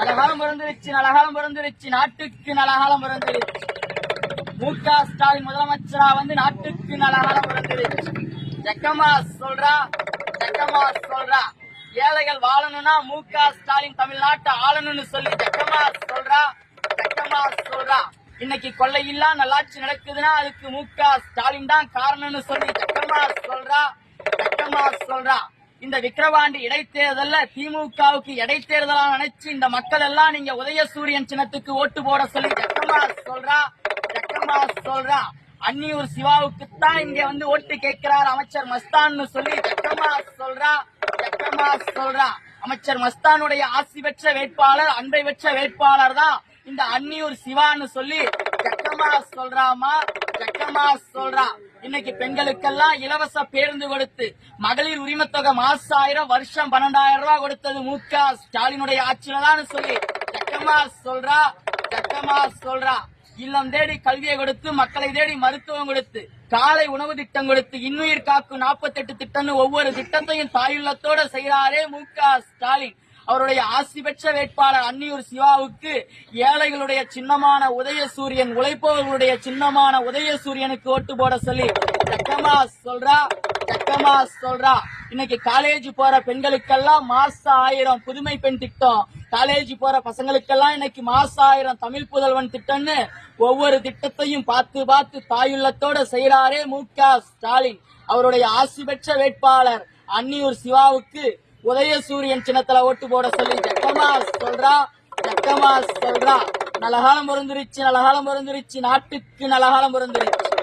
நலகாலம் பிறந்துருச்சு நலகாலம் பிறந்துருச்சு நாட்டுக்கு நலகாலம் பிறந்துருச்சு. மு க ஸ்டாலின் முதலமைச்சரா வந்து நாட்டுக்கு நலகாலம் பிறந்துருச்சு. ஜக்கமா சொல்றா ஜக்கமா சொல்றா. ஏழைகள் வாழணும்னா மு க ஸ்டாலின் தமிழ்நாட்டை ஆளணும்னு சொல்லி ஜக்கமா சொல்றா ஜக்கமா சொல்றா. இன்னைக்கு கொள்ளையில்லா நல்லாட்சி நடக்குதுன்னா அதுக்கு மு க ஸ்டாலின் தான் காரணம்னு சொல்லி ஜக்கமா சொல்றா ஜக்கமா சொல்றா. இந்த விக்கிரவாண்டி இடைத்தேர்தல்ல திமுகவுக்கு இடைத்தேர்தலா நினைச்சு இந்த மக்கள் எல்லாம் நீங்க உதயசூரியன் சின்னத்துக்கு ஓட்டு போட சொல்லி ஜக்கமா சொல்றா? ஜக்கமா சொல்றா? அன்னியூர் சிவாவுக்கு தான் இங்க வந்து ஓட்டு கேட்கிறார் அமைச்சர் மஸ்தான்னு சொல்லி ஜக்கமா சொல்றா? ஜக்கமா சொல்றா? அமைச்சர் மஸ்தானுடைய ஆசி பெற்ற வேட்பாளர் அன்பை பெற்ற வேட்பாளர் தான் இந்த அன்னியூர் சிவான்னு சொல்லி ஜக்கமா சொல்றாமா? ஜக்கமா சொல்றா. இன்னைக்கு பெண்களுக்கெல்லாம் இலவச பேருந்து கொடுத்து மகளிர் உரிமத்தொகை மாசாயிரம் ஆயிரம் வருஷம் பன்னெண்டாயிரம் ரூபாய் கொடுத்தது மு க ஸ்டாலினுடைய ஆட்சியில்தான் சொல்லி சக்கமா சொல்றா சக்கமா சொல்றா. இல்லம் தேடி கல்வியை கொடுத்து மக்களை தேடி மருத்துவம் கொடுத்து காலை உணவு திட்டம் கொடுத்து இன்னுயிர் காக்கும் நாற்பத்தெட்டு திட்டம்னு ஒவ்வொரு திட்டத்தையும் தாயுள்ளத்தோட செய்யறாரே மு க ஸ்டாலின். அவருடைய ஆசி பெற்ற வேட்பாளர் அன்னியூர் சிவாவுக்கு ஏழைகளுடைய சின்னமான உதயசூரியன் உழைப்பவர்களுடைய சின்னமான உதயசூரியனுக்கு ஓட்டு போட சொல்லி சக்கமா சொல்றா சக்கமா சொல்றா. இன்னைக்கு காலேஜ் போற பெண்களுக்கெல்லாம் மாசம் ஆயிரம் புதுமை பெண் திட்டம். காலேஜ் போற பசங்களுக்கெல்லாம் இன்னைக்கு மாசம் ஆயிரம் தமிழ் புதல்வன் திட்டம்னு ஒவ்வொரு திட்டத்தையும் பார்த்து பார்த்து தாயுள்ளத்தோட செய்யறாரே மு க ஸ்டாலின். அவருடைய ஆசி பெற்ற வேட்பாளர் அன்னியூர் சிவாவுக்கு உதயசூரியன் சின்னத்துல ஓட்டு போட சொல்லி ஜக்கமா சொல்றா ஜக்கமா சொல்றா. நலகாலம் பிறந்துருச்சு நலகாலம் பிறந்துருச்சு நாட்டுக்கு நலகாலம் பிறந்துருச்சு.